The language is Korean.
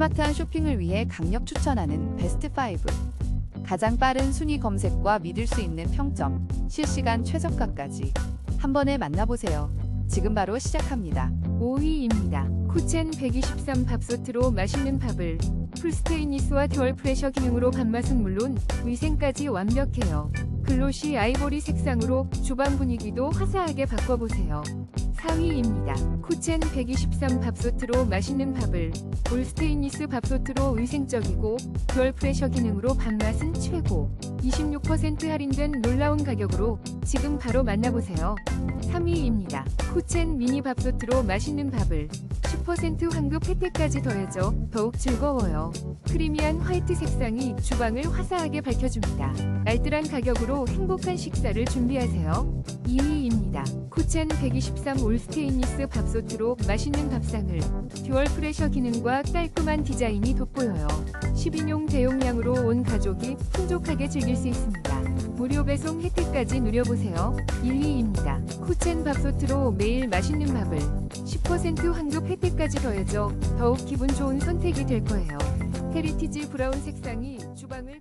스마트한 쇼핑을 위해 강력 추천하는 베스트 5. 가장 빠른 순위 검색과 믿을 수 있는 평점, 실시간 최저가까지 한 번에 만나보세요. 지금 바로 시작합니다. 5위입니다. 코첸 123 밥솥으로 맛있는 밥을 풀스테인리스와 듀얼 프레셔 기능으로 밥맛은 물론 위생까지 완벽해요. 글로시 아이보리 색상으로 주방 분위기도 화사하게 바꿔보세요. 4위입니다. 코첸 123 밥솥으로 맛있는 밥을 올 스테인리스 밥솥으로 위생적이고 듀얼 프레셔 기능으로 밥맛은 최고 26% 할인된 놀라운 가격으로 지금 바로 만나보세요. 3위입니다. 코첸 미니 밥솥으로 맛있는 밥을 10% 환급 혜택까지 더해져 더욱 즐거워요. 크리미한 화이트 색상이 주방을 화사하게 밝혀줍니다. 알뜰한 가격으로 행복한 식사를 준비하세요. 2위입니다. 코첸 123 올스테인리스 밥솥으로 맛있는 밥상을 듀얼 프레셔 기능과 깔끔한 디자인이 돋보여요. 10인용 대용량으로 온 가족이 풍족하게 즐길 수 있습니다. 무료 배송 혜택까지 누려보세요. 1위입니다. 코첸 밥솥으로 매일 맛있는 밥을 10% 환급 혜택까지 더해져 더욱 기분 좋은 선택이 될 거예요. 헤리티지 브라운 색상이 주방을